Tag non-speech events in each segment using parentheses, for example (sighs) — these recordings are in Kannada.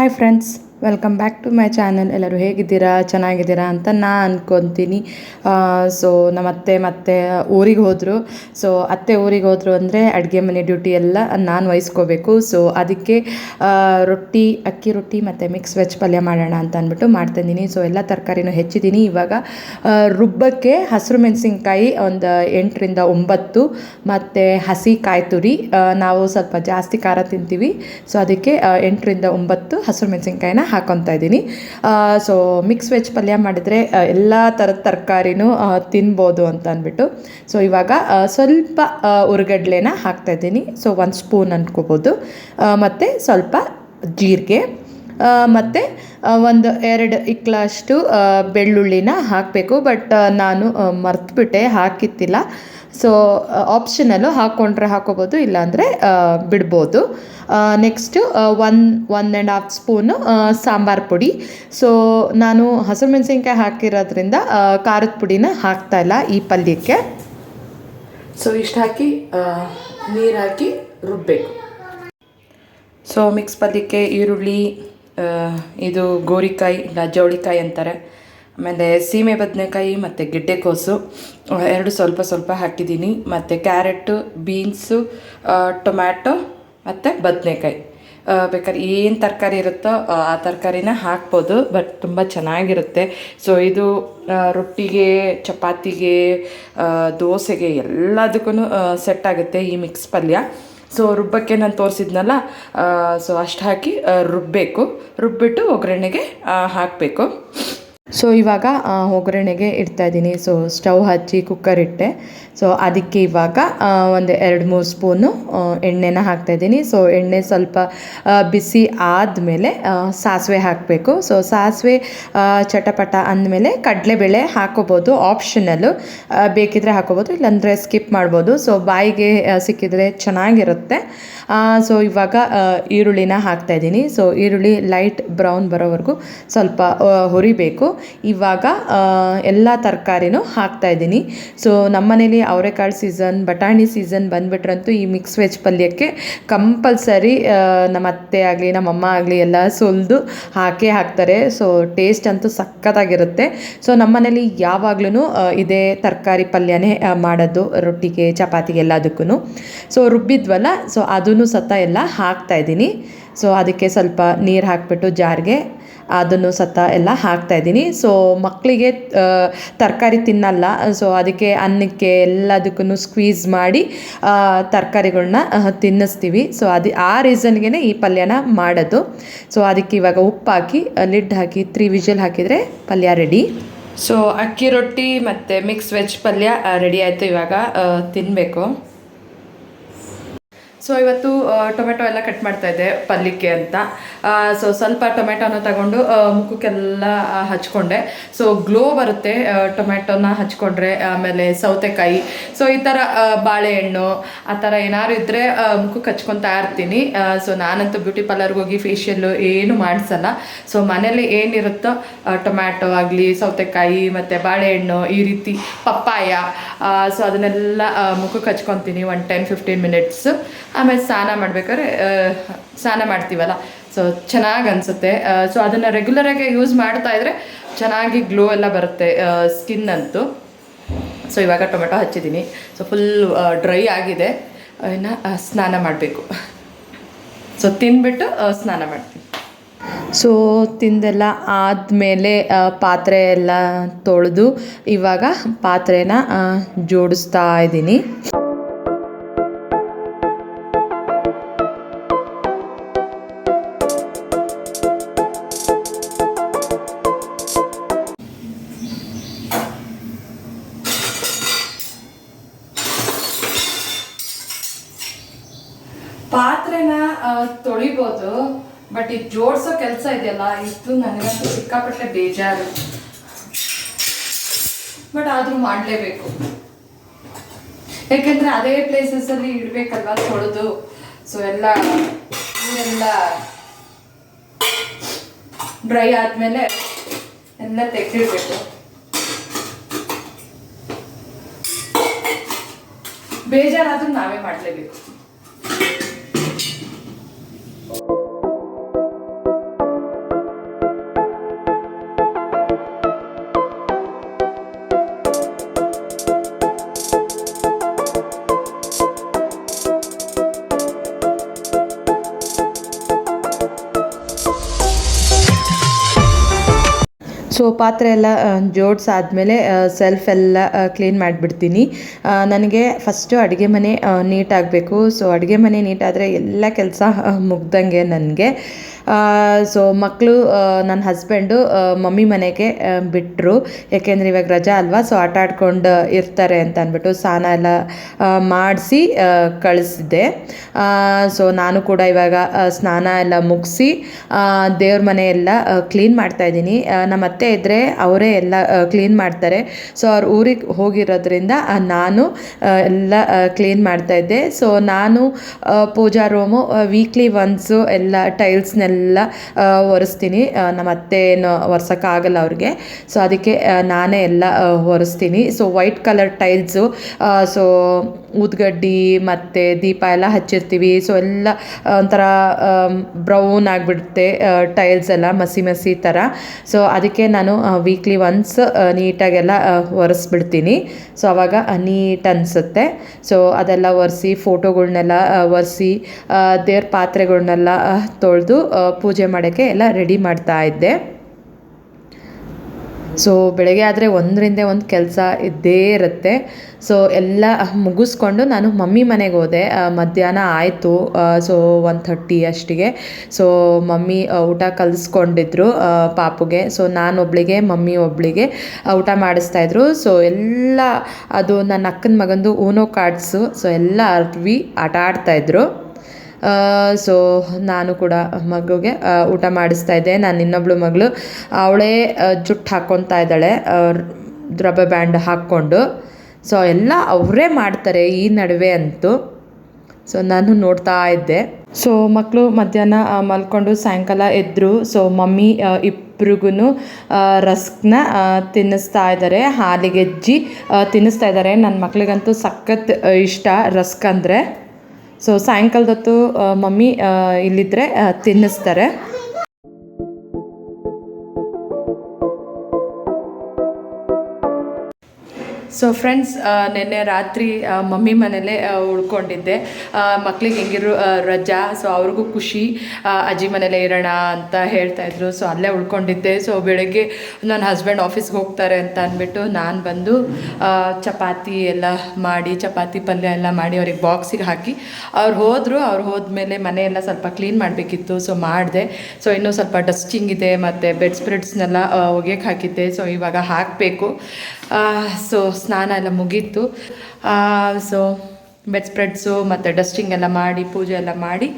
Hi friends welcome back to my channel ಎಲ್ಲರೂ ಹೇಗಿದ್ದೀರಾ? ಚೆನ್ನಾಗಿದ್ದೀರಾ ಅಂತ ನಾ ಅಂದ್ಕೊತೀನಿ ಸೊ ನಮ್ಮ ಅತ್ತೆ ಮತ್ತೆ ಊರಿಗೆ ಹೋದರು. ಸೊ ಅತ್ತೆ ಊರಿಗೆ ಹೋದರು ಅಂದರೆ ಅಡುಗೆ ಮನೆ ಡ್ಯೂಟಿ ಎಲ್ಲ ನಾನು ವಹಿಸ್ಕೋಬೇಕು. ಸೊ ಅದಕ್ಕೆ ರೊಟ್ಟಿ, ಅಕ್ಕಿ ರೊಟ್ಟಿ ಮತ್ತು ಮಿಕ್ಸ್ ವೆಜ್ ಪಲ್ಯ ಮಾಡೋಣ ಅಂತ ಅಂದ್ಬಿಟ್ಟು ಮಾಡ್ತಿದ್ದೀನಿ. ಸೊ ಎಲ್ಲ ತರಕಾರಿನೂ ಹೆಚ್ಚಿದ್ದೀನಿ. ಇವಾಗ ರುಬ್ಬಕ್ಕೆ ಹಸಿರು ಮೆಣಸಿನ್ಕಾಯಿ ಒಂದು ಎಂಟರಿಂದ ಒಂಬತ್ತು ಮತ್ತು ಹಸಿ ಕಾಯಿ ತುರಿ ನಾವು ಸ್ವಲ್ಪ ಜಾಸ್ತಿ ಖಾರ ತಿಂತೀವಿ. ಸೊ ಅದಕ್ಕೆ ಎಂಟರಿಂದ ಒಂಬತ್ತು ಹಸಿರು ಮೆಣಸಿನ್ಕಾಯಿನ ಹಾಕೊತಾ ಇದ್ದೀನಿ. ಸೊ ಮಿಕ್ಸ್ ವೆಜ್ ಪಲ್ಯ ಮಾಡಿದರೆ ಎಲ್ಲ ಥರದ ತರಕಾರಿನೂ ತಿನ್ಬೋದು ಅಂತ ಅಂದ್ಬಿಟ್ಟು. ಸೊ ಇವಾಗ ಸ್ವಲ್ಪ ಉರ್ಗಡ್ಲೆನ ಹಾಕ್ತಾ ಇದ್ದೀನಿ. ಸೊ ಒಂದು ಸ್ಪೂನ್ ಅಂದ್ಕೋಬೋದು ಮತ್ತು ಸ್ವಲ್ಪ ಜೀರಿಗೆ. ಮತ್ತು ಒಂದು ಎರಡು ಇಕ್ಲಷ್ಟು ಆ, ಬೆಳ್ಳುಳ್ಳಿನ ಹಾಕಬೇಕು. ಬಟ್ ನಾನು ಮರ್ತುಬಿಟ್ಟೆ ಹಾಕಿತ್ತಿಲ್ಲ. ಸೊ ಆಪ್ಷನಲ್ಲು ಹಾಕ್ಕೊಂಡ್ರೆ ಹಾಕೋಬೋದು ಇಲ್ಲಾಂದರೆ ಬಿಡ್ಬೋದು. Next one one and half spoon sambar ಪುಡಿ. ಸೊ ನಾನು ಹಸಿರು ಮೆಣಸಿನ್ಕಾಯಿ ಹಾಕಿರೋದ್ರಿಂದ ಖಾರದ ಪುಡಿನ ಹಾಕ್ತಾಯಿಲ್ಲ ಈ ಪಲ್ಯಕ್ಕೆ. ಸೊ ಇಷ್ಟು ಹಾಕಿ ನೀರು ಹಾಕಿ ರುಬ್ಬಬೇಕು ಸೊ ಮಿಕ್ಸ್ ಪಲ್ಯಕ್ಕೆ ಈರುಳ್ಳಿ ಇದು ಗೋರಿಕಾಯಿ ಇಲ್ಲ ಜವಳಿಕಾಯಿ ಅಂತಾರೆ. ಆಮೇಲೆ ಸೀಮೆ ಬದನೆಕಾಯಿ ಮತ್ತು ಗೆಡ್ಡೆಕೋಸು ಎರಡು ಸ್ವಲ್ಪ ಸ್ವಲ್ಪ ಹಾಕಿದ್ದೀನಿ. ಮತ್ತು ಕ್ಯಾರೆಟು, ಬೀನ್ಸು ಟೊಮ್ಯಾಟೊ ಮತ್ತು ಬದನೆಕಾಯಿ. ಬೇಕಾದ್ರೆ ಏನು ತರಕಾರಿ ಇರುತ್ತೋ, ಆ ತರಕಾರಿನ ಹಾಕ್ಬೋದು, ಬಟ್ ತುಂಬ ಚೆನ್ನಾಗಿರುತ್ತೆ. ಸೊ ಇದು ರೊಟ್ಟಿಗೆ, ಚಪಾತಿಗೆ ದೋಸೆಗೆ ಎಲ್ಲದಕ್ಕೂ ಸೆಟ್ ಆಗುತ್ತೆ ಈ ಮಿಕ್ಸ್ ಪಲ್ಯ. ಸೊ ರುಬ್ಬಕ್ಕೆ ನಾನು ತೋರಿಸಿದ್ನಲ್ಲ ಸೊ ಅಷ್ಟು ಹಾಕಿ ರುಬ್ಬಬೇಕು ರುಬ್ಬಿಟ್ಟು ಒಗ್ಗರಣೆಗೆ ಹಾಕಬೇಕು. ಸೊ ಇವಾಗ ಒಗ್ಗರಣೆಗೆ ಇಡ್ತಾ ಇದ್ದೀನಿ. ಸೊ ಸ್ಟವ್ ಹಚ್ಚಿ ಕುಕ್ಕರ್ ಇಟ್ಟೆ. ಸೊ ಅದಕ್ಕೆ ಇವಾಗ ಒಂದು ಎರಡು ಮೂರು ಸ್ಪೂನು ಎಣ್ಣೆನ ಹಾಕ್ತಾ ಇದ್ದೀನಿ. ಸೊ ಎಣ್ಣೆ ಸ್ವಲ್ಪ ಬಿಸಿ ಆದಮೇಲೆ ಸಾಸಿವೆ ಹಾಕಬೇಕು. ಸೊ ಸಾಸಿವೆ ಚಟಪಟ ಅಂದಮೇಲೆ ಕಡಲೆಬೇಳೆ ಹಾಕೋಬೋದು ಆಪ್ಷನಲ್ಲು ಬೇಕಿದ್ರೆ ಹಾಕೋಬೋದು, ಇಲ್ಲಾಂದರೆ ಸ್ಕಿಪ್ ಮಾಡ್ಬೋದು. ಸೊ ಬಾಯಿಗೆ ಸಿಕ್ಕಿದರೆ ಚೆನ್ನಾಗಿರುತ್ತೆ. ಸೊ ಇವಾಗ ಈರುಳ್ಳಿನ ಹಾಕ್ತಾಯಿದ್ದೀನಿ ಸೊ ಈರುಳ್ಳಿ ಲೈಟ್ ಬ್ರೌನ್ ಬರೋವರೆಗೂ ಸ್ವಲ್ಪ ಹುರಿಬೇಕು. ಇವಾಗ ಎಲ್ಲ ತರಕಾರಿನೂ ಹಾಕ್ತಾ ಇದ್ದೀನಿ. ಸೊ ನಮ್ಮನೇಲಿ ಅವರೆಕಾಳು ಸೀಸನ್ ಬಟಾಣಿ ಸೀಸನ್ ಬಂದುಬಿಟ್ರಂತೂ ಈ ಮಿಕ್ಸ್ ವೆಜ್ ಪಲ್ಯಕ್ಕೆ ಕಂಪಲ್ಸರಿ ನಮ್ಮ ಅತ್ತೆ ಆಗಲಿ, ನಮ್ಮ ಅಮ್ಮ ಆಗಲಿ ಎಲ್ಲ ಸುಲಿದು ಹಾಕೇ ಹಾಕ್ತಾರೆ. ಸೊ ಟೇಸ್ಟ್ ಅಂತೂ ಸಖತ್ತಾಗಿರುತ್ತೆ. ಸೊ ನಮ್ಮನೇಲಿ ಯಾವಾಗ್ಲೂ ಇದೇ ತರಕಾರಿ ಪಲ್ಯನೇ ಮಾಡೋದು, ರೊಟ್ಟಿಗೆ, ಚಪಾತಿಗೆ ಎಲ್ಲದಕ್ಕೂ ಸೊ ರುಬ್ಬಿದ್ವಲ್ಲ ಸೊ ಅದನ್ನು ಸತ ಎಲ್ಲ ಹಾಕ್ತಾ ಇದ್ದೀನಿ. ಸೊ ಅದಕ್ಕೆ ಸ್ವಲ್ಪ ನೀರು ಹಾಕ್ಬಿಟ್ಟು ಜಾರ್ಗೆ ಅದನ್ನು ಸತ ಎಲ್ಲ ಹಾಕ್ತಾ ಇದ್ದೀನಿ. ಸೊ ಮಕ್ಕಳಿಗೆ ತರಕಾರಿ ತಿನ್ನಲ್ಲ. ಸೊ ಅದಕ್ಕೆ ಅನ್ನಕ್ಕೆ ಎಲ್ಲದಕ್ಕೂ ಸ್ಕ್ವೀಸ್ ಮಾಡಿ ತರಕಾರಿಗಳನ್ನ ತಿನ್ನಿಸ್ತೀವಿ. ಸೊ ಅದು, ಆ ರೀಸನ್ಗೆ ಈ ಪಲ್ಯನ ಮಾಡೋದು. ಸೊ ಅದಕ್ಕೆ ಇವಾಗ ಉಪ್ಪು ಹಾಕಿ ಲಿಡ್ ಹಾಕಿ ತ್ರೀ ವಿಜಲ್ ಹಾಕಿದರೆ ಪಲ್ಯ ರೆಡಿ ಸೊ ಅಕ್ಕಿ ರೊಟ್ಟಿ ಮತ್ತು ಮಿಕ್ಸ್ ವೆಜ್ ಪಲ್ಯ ರೆಡಿ ಆಯಿತು ಇವಾಗ ತಿನ್ನಬೇಕು ಸೊ ಇವತ್ತು ಟೊಮೆಟೊ ಎಲ್ಲ ಕಟ್ ಮಾಡ್ತಾ ಇದ್ದೆ ಪಲ್ಯಕ್ಕೆ ಅಂತ. ಸೊ ಸ್ವಲ್ಪ ಟೊಮೆಟೊನ ತಗೊಂಡು ಮುಖಕ್ಕೆಲ್ಲ ಹಚ್ಕೊಂಡೆ. ಸೊ ಗ್ಲೋ ಬರುತ್ತೆ ಟೊಮೆಟೊನ ಹಚ್ಕೊಂಡ್ರೆ, ಆಮೇಲೆ ಸೌತೆಕಾಯಿ. ಸೊ ಈ ಥರ ಬಾಳೆಹಣ್ಣು, ಆ ಥರ ಏನಾದ್ರು ಇದ್ದರೆ ಮುಖಕ್ಕೆ ಹಚ್ಕೊತಾ ಇರ್ತೀನಿ. ಸೊ ನಾನಂತೂ ಬ್ಯೂಟಿ ಪಾರ್ಲರ್ಗೆ ಹೋಗಿ ಫೇಶಿಯಲ್ಲು ಏನು ಮಾಡಿಸಲ್ಲ. ಸೊ ಮನೇಲಿ ಏನಿರುತ್ತೋ ಟೊಮ್ಯಾಟೊ ಆಗಲಿ, ಸೌತೆಕಾಯಿ, ಮತ್ತು ಬಾಳೆಹಣ್ಣು, ಈ ರೀತಿ ಪಪ್ಪಾಯ ಸೊ ಅದನ್ನೆಲ್ಲ ಮುಖಕ್ಕೆ ಹಚ್ಕೊತೀನಿ ಒನ್ ಟೆನ್ ಫಿಫ್ಟೀನ್ ಮಿನಿಟ್ಸ್ ಆಮೇಲೆ ಸ್ನಾನ ಮಾಡ್ಬೇಕಾದ್ರೆ ಸ್ನಾನ ಮಾಡ್ತೀವಲ್ಲ. ಸೊ ಚೆನ್ನಾಗಿ ಅನಿಸುತ್ತೆ. ಸೊ ಅದನ್ನು ರೆಗ್ಯುಲರಾಗಿ ಯೂಸ್ ಮಾಡ್ತಾ ಇದ್ರೆ ಚೆನ್ನಾಗಿ ಗ್ಲೋ ಎಲ್ಲ ಬರುತ್ತೆ ಸ್ಕಿನ್ ಅಂತೂ. ಸೊ ಇವಾಗ ಟೊಮೆಟೊ ಹಚ್ಚಿದ್ದೀನಿ ಸೊ ಫುಲ್ ಡ್ರೈ ಆಗಿದೆ. ಇನ್ನು ಸ್ನಾನ ಮಾಡಬೇಕು. ಸೊ ತಿನ್ಬಿಟ್ಟು ಸ್ನಾನ ಮಾಡ್ತೀನಿ. ಸೊ ತಿಂದೆಲ್ಲ ಆದಮೇಲೆ ಪಾತ್ರೆ ಎಲ್ಲ ತೊಳೆದು ಇವಾಗ ಪಾತ್ರೆನ ಜೋಡಿಸ್ತಾ ಇದ್ದೀನಿ. ಪಾತ್ರೆನ ತೊಳಿಬೋದು ಬಟ್ ಇದು ಜೋಡಿಸೋ ಕೆಲಸ ಇದೆಯಲ್ಲ, ಇದು ನನಗಂತೂ ಸಿಕ್ಕಾಪಟ್ಟೆ ಬೇಜಾರು. ಬಟ್ ಆದರೂ ಮಾಡಲೇಬೇಕು. ಯಾಕೆಂದರೆ ಅದೇ ಪ್ಲೇಸಸಲ್ಲಿ ಇಡಬೇಕಲ್ವ ತೊಳೆದು? ಸೊ ಎಲ್ಲ, ನೀರೆಲ್ಲ ಡ್ರೈ ಆದಮೇಲೆ ಎಲ್ಲ ತೆಗೆದಿಡಬೇಕು. ಬೇಜಾರಾದರೂ ನಾವೇ ಮಾಡಲೇಬೇಕು. ಸೊ ಪಾತ್ರೆ ಎಲ್ಲ ಜೋಡಿಸಾದ್ಮೇಲೆ ಸೆಲ್ಫ್ ಎಲ್ಲ ಕ್ಲೀನ್ ಮಾಡಿಬಿಡ್ತೀನಿ. ನನಗೆ ಫಸ್ಟು ಅಡುಗೆ ಮನೆ ನೀಟಾಗಬೇಕು. ಸೊ ಅಡುಗೆ ಮನೆ ನೀಟಾದರೆ ಎಲ್ಲ ಕೆಲಸ ಮುಗ್ದಂಗೆ ನನಗೆ. ಸೊ ಮಕ್ಕಳು ನನ್ನ ಹಸ್ಬೆಂಡು ಮಮ್ಮಿ ಮನೆಗೆ ಬಿಟ್ಟರು ಯಾಕೆಂದರೆ ಇವಾಗ ರಜಾ ಅಲ್ವಾ ಸೊ ಆಟ ಆಡ್ಕೊಂಡು ಇರ್ತಾರೆ ಅಂತ ಅಂದ್ಬಿಟ್ಟು ಸ್ನಾನ ಎಲ್ಲ ಮಾಡಿಸಿ ಕಳಿಸಿದ್ದೆ. ಸೊ ನಾನು ಕೂಡ ಇವಾಗ ಸ್ನಾನ ಎಲ್ಲ ಮುಗಿಸಿ ದೇವ್ರ ಮನೆ ಎಲ್ಲ ಕ್ಲೀನ್ ಮಾಡ್ತಾ ಇದ್ದೀನಿ. ನಮ್ಮ ಅತ್ತೆ ಇದ್ದರೆ ಅವರೇ ಎಲ್ಲ ಕ್ಲೀನ್ ಮಾಡ್ತಾರೆ. ಸೊ ಅವ್ರ ಊರಿಗೆ ಹೋಗಿರೋದ್ರಿಂದ ನಾನು ಎಲ್ಲ ಕ್ಲೀನ್ ಮಾಡ್ತಾ ಇದ್ದೆ. ಸೊ ನಾನು ಪೂಜಾ ರೂಮು ವೀಕ್ಲಿ ಒನ್ಸು ಎಲ್ಲ ಟೈಲ್ಸ್ನೆಲ್ಲ ಒರೆಸ್ತೀನಿ. ಆ, ನಮ್ಮ ಅತ್ತೆ ಏನು ಒರೆಸೋಕ್ಕಾಗಲ್ಲ ಅವ್ರಿಗೆ. ಸೊ ಅದಕ್ಕೆ ನಾನೇ ಎಲ್ಲ ಒರೆಸ್ತೀನಿ. So white colour tiles so ಉದ್ಗಡ್ಡಿ ಮತ್ತು ದೀಪ ಎಲ್ಲ ಹಚ್ಚಿರ್ತೀವಿ. ಸೊ ಎಲ್ಲ ಒಂಥರ ಬ್ರೌನ್ ಆಗಿಬಿಡುತ್ತೆ ಟೈಲ್ಸ್ ಎಲ್ಲ ಮಸಿ ಮಸಿ ಥರ ಸೊ ಅದಕ್ಕೆ ನಾನು ವೀಕ್ಲಿ ಒನ್ಸ್ ನೀಟಾಗೆಲ್ಲ ಒರೆಸ್ಬಿಡ್ತೀನಿ. ಸೊ ಅವಾಗ ನೀಟ್ ಅನಿಸುತ್ತೆ. ಸೊ ಅದೆಲ್ಲ ಒರೆಸಿ ಫೋಟೋಗಳನ್ನೆಲ್ಲ ಒರೆಸಿ ದೇವ್ರ ಪಾತ್ರೆಗಳನ್ನೆಲ್ಲ ತೊಳೆದು ಪೂಜೆ ಮಾಡೋಕ್ಕೆ ಎಲ್ಲ ರೆಡಿ ಮಾಡ್ತಾ ಇದ್ದೆ. ಸೊ ಬೆಳಗ್ಗೆ ಆದರೆ ಒಂದರಿಂದ ಒಂದು ಕೆಲಸ ಇದ್ದೇ ಇರುತ್ತೆ. ಸೊ ಎಲ್ಲ ಮುಗಿಸ್ಕೊಂಡು ನಾನು ಮಮ್ಮಿ ಮನೆಗೆ ಹೋದೆ. ಮಧ್ಯಾಹ್ನ ಆಯಿತು. ಸೊ ಒನ್ ಥರ್ಟಿ ಅಷ್ಟಿಗೆ. ಸೊ ಮಮ್ಮಿ ಊಟ ಕಲಿಸ್ಕೊಂಡಿದ್ರು ಪಾಪುಗೆ. ಸೊ ನಾನು ಒಬ್ಳಿಗೆ, ಮಮ್ಮಿ ಒಬ್ಳಿಗೆ ಊಟ ಮಾಡಿಸ್ತಾಯಿದ್ರು ಸೊ ಎಲ್ಲ, ಅದು ನನ್ನ ಅಕ್ಕನ ಮಗಂದು ಊನೋ ಕಾರ್ಡ್ಸು ಸೊ ಎಲ್ಲ ಅರ್ವಿ ಆಟ ಆಡ್ತಾಯಿದ್ರು ಸೊ ನಾನು ಕೂಡ ಮಗುಗೆ ಊಟ ಮಾಡಿಸ್ತಾ ಇದ್ದೆ. ನಾನು ಇನ್ನೊಬ್ಳು ಮಗಳು. ಅವಳೇ ಜುಟ್ಟು ಹಾಕ್ಕೊತಾ ಇದ್ದಾಳೆ. ರಬ್ಬರ್ ಬ್ಯಾಂಡ್ ಹಾಕ್ಕೊಂಡು. ಸೊ ಎಲ್ಲ ಅವರೇ ಮಾಡ್ತಾರೆ ಈ ನಡುವೆ ಅಂತೂ. ಸೊ ನಾನು ನೋಡ್ತಾ ಇದ್ದೆ. ಸೊ ಮಕ್ಕಳು ಮಧ್ಯಾಹ್ನ ಮಲ್ಕೊಂಡು ಸಾಯಂಕಾಲ ಎದ್ದರು ಸೊ ಮಮ್ಮಿ ಇಬ್ರಿಗೂ ರಸ್ಕ್ನ ತಿನ್ನಿಸ್ತಾ ಇದ್ದಾರೆ ಹಾಲಿಗೆಜ್ಜಿ ತಿನ್ನಿಸ್ತಾ ಇದ್ದಾರೆ ನನ್ನ ಮಕ್ಳಿಗಂತೂ ಸಖತ್ ಇಷ್ಟ ರಸ್ಕ್ ಅಂದರೆ. ಸೊ ಸಾಯಂಕಾಲದೊತ್ತು ಮಮ್ಮಿ ಇಲ್ಲಿದ್ದರೆ ತಿನ್ನಿಸ್ತಾರೆ. ಸೊ ಫ್ರೆಂಡ್ಸ್ ನಿನ್ನೆ ರಾತ್ರಿ ಮಮ್ಮಿ ಮನೇಲೇ ಉಳ್ಕೊಂಡಿದ್ದೆ. ಮಕ್ಳಿಗೆ ಹೆಂಗಿರು ರಜಾ ಸೊ ಅವ್ರಿಗೂ ಖುಷಿ. ಅಜ್ಜಿ ಮನೇಲೆ ಇರೋಣ ಅಂತ ಹೇಳ್ತಾ ಇದ್ರು. ಸೊ ಅಲ್ಲೇ ಉಳ್ಕೊಂಡಿದ್ದೆ. ಸೊ ಬೆಳಗ್ಗೆ ನನ್ನ ಹಸ್ಬೆಂಡ್ ಆಫೀಸ್ಗೆ ಹೋಗ್ತಾರೆ ಅಂತ ಅಂದ್ಬಿಟ್ಟು ನಾನು ಬಂದು ಚಪಾತಿ ಎಲ್ಲ ಮಾಡಿ, ಚಪಾತಿ ಪಲ್ಯ ಎಲ್ಲ ಮಾಡಿ ಅವ್ರಿಗೆ ಬಾಕ್ಸಿಗೆ ಹಾಕಿ. ಅವ್ರು ಹೋದರು, ಅವ್ರು ಹೋದ್ಮೇಲೆ ಮನೆಯೆಲ್ಲ ಸ್ವಲ್ಪ ಕ್ಲೀನ್ ಮಾಡಬೇಕಿತ್ತು. ಸೊ ಮಾಡಿದೆ. ಸೊ ಇನ್ನೂ ಸ್ವಲ್ಪ ಡಸ್ಟಿಂಗ್ ಇದೆ, ಮತ್ತು ಬೆಡ್ ಸ್ಪ್ರೆಡ್ಸ್ನೆಲ್ಲ ಒಗೆಯಕ್ಕೆ ಹಾಕಿದ್ದೆ. ಸೊ ಇವಾಗ ಹಾಕಬೇಕು. ಸೊ ಸ್ನಾನ ಎಲ್ಲ ಮುಗೀತು. ಸೊ ಬೆಡ್ ಸ್ಪ್ರೆಡ್ಸು ಮತ್ತು ಡಸ್ಟಿಂಗ್ ಎಲ್ಲ ಮಾಡಿ, ಪೂಜೆ ಎಲ್ಲ ಮಾಡಿ.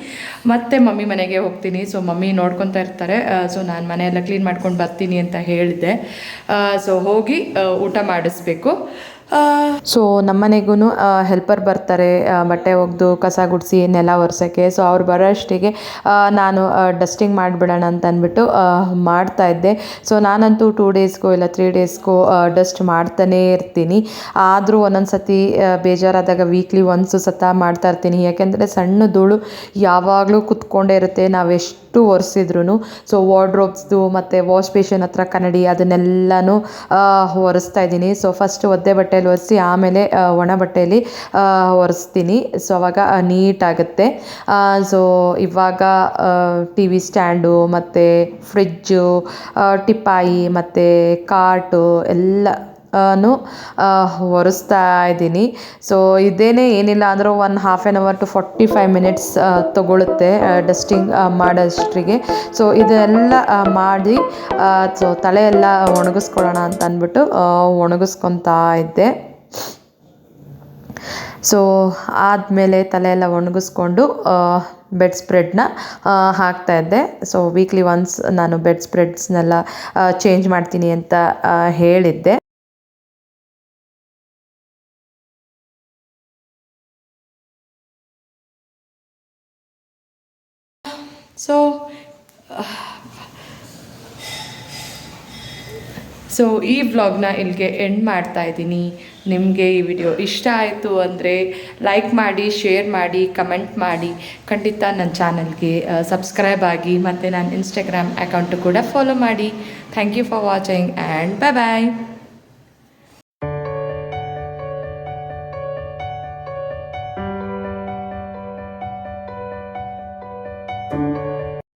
ಮತ್ತೆ ಮಮ್ಮಿ ಮನೆಗೆ ಹೋಗ್ತೀನಿ. ಸೊ ಮಮ್ಮಿ ನೋಡ್ಕೊತಾ ಇರ್ತಾರೆ. ಸೊ ನಾನು ಮನೆಯೆಲ್ಲ ಕ್ಲೀನ್ ಮಾಡ್ಕೊಂಡು ಬರ್ತೀನಿ ಅಂತ ಹೇಳಿದೆ ಸೊ ಹೋಗಿ ಊಟ ಮಾಡಿಸ್ಬೇಕು. ಸೊ ನಮ್ಮನೆಗೂ ಹೆಲ್ಪರ್ ಬರ್ತಾರೆ ಬಟ್ಟೆ ಒಗೆದು, ಕಸ ಗುಡಿಸಿ, ನೆಲ ಒರೆಸೋಕ್ಕೆ. ಸೊ ಅವ್ರು ಬರೋಷ್ಟಿಗೆ ಅಷ್ಟಿಗೆ ನಾನು ಡಸ್ಟಿಂಗ್ ಮಾಡಿಬಿಡೋಣ ಅಂತ ಮಾಡ್ತಾ ಇದ್ದೆ. ಸೊ ನಾನಂತೂ ಟೂ ಡೇಸ್ಗೋ ಇಲ್ಲ ತ್ರೀ ಡೇಸ್ಗೋ ಡಸ್ಟ್ ಮಾಡ್ತಾನೇ ಇರ್ತೀನಿ. ಆದರೂ ಒಂದೊಂದು ಸತಿ ಬೇಜಾರಾದಾಗ ವೀಕ್ಲಿ ಒನ್ಸು ಸತ ಮಾಡ್ತಾ ಇರ್ತೀನಿ. ಯಾಕೆಂದರೆ ಸಣ್ಣ ಧೂಳು ಯಾವಾಗಲೂ ಕುತ್ಕೊಂಡೇ ಇರುತ್ತೆ. ನಾವೆಷ್ಟು ಒರೆಸಿದ್ರು ಸೊ ವಾರ್ಡ್ರೋಬ್ಸ್ದು ಮತ್ತು ವಾಶ್ ಬೇಷನ್ ಹತ್ರ ಕನ್ನಡಿ ಅದನ್ನೆಲ್ಲನೂ ಒರೆಸ್ತಾ ಇದ್ದೀನಿ. ಸೊ ಫಸ್ಟ್ ಒದ್ದೆ ಬಟ್ಟೆಯಲ್ಲಿ ಒರೆಸಿ ಆಮೇಲೆ ಒಣ ಬಟ್ಟೆಯಲ್ಲಿ ಒರೆಸ್ತೀನಿ. ಸೊ ಅವಾಗ ನೀಟಾಗುತ್ತೆ. ಸೊ ಇವಾಗ ಟಿ ವಿ ಸ್ಟ್ಯಾಂಡು ಮತ್ತು ಫ್ರಿಜ್ಜು ಟಿಪ್ಪಾಯಿ ಮತ್ತು ಕಾಟು ಎಲ್ಲ ಒರೆಸ್ತಾ ಇದ್ದೀನಿ. ಸೊ ಇದೇನೇ ಏನಿಲ್ಲ ಅಂದರೂ one half an hour to forty five minutes ತೊಗೊಳುತ್ತೆ dusting ಮಾಡೋಷ್ಟರಿಗೆ. ಸೊ ಇದೆಲ್ಲ ಮಾಡಿ ಸೊ ತಲೆ ಎಲ್ಲ ಒಣಗಿಸ್ಕೊಳ್ಳೋಣ ಅಂತ ಅಂದ್ಬಿಟ್ಟು ಒಣಗಿಸ್ಕೊತಾ ಇದ್ದೆ. ಸೊ ಆದಮೇಲೆ ತಲೆ ಎಲ್ಲ ಒಣಗಿಸ್ಕೊಂಡು ಬೆಡ್ ಸ್ಪ್ರೆಡ್ನ ಹಾಕ್ತಾ ಇದ್ದೆ. ಸೊ ವೀಕ್ಲಿ ಒನ್ಸ್ ನಾನು ಬೆಡ್ ಸ್ಪ್ರೆಡ್ಸ್ನೆಲ್ಲ ಚೇಂಜ್ ಮಾಡ್ತೀನಿ ಅಂತ ಹೇಳಿದ್ದೆ. ಸೊ ಸೊ (sighs) ಈ ವ್ಲಾಗ್ನ ಇಲ್ಲಿಗೆ ಎಂಡ್ ಮಾಡ್ತಾ ಇದ್ದೀನಿ. ನಿಮಗೆ ಈ ವಿಡಿಯೋ ಇಷ್ಟ ಆಯಿತು ಅಂದರೆ ಲೈಕ್ ಮಾಡಿ ಶೇರ್ ಮಾಡಿ ಕಮೆಂಟ್ ಮಾಡಿ. ಖಂಡಿತ ನನ್ನ ಚಾನಲ್ಗೆ ಸಬ್ಸ್ಕ್ರೈಬ್ ಆಗಿ ಮತ್ತು ನನ್ನ ಇನ್ಸ್ಟಾಗ್ರಾಮ್ ಅಕೌಂಟು ಕೂಡ ಫಾಲೋ ಮಾಡಿ. Thank you for watching and bye bye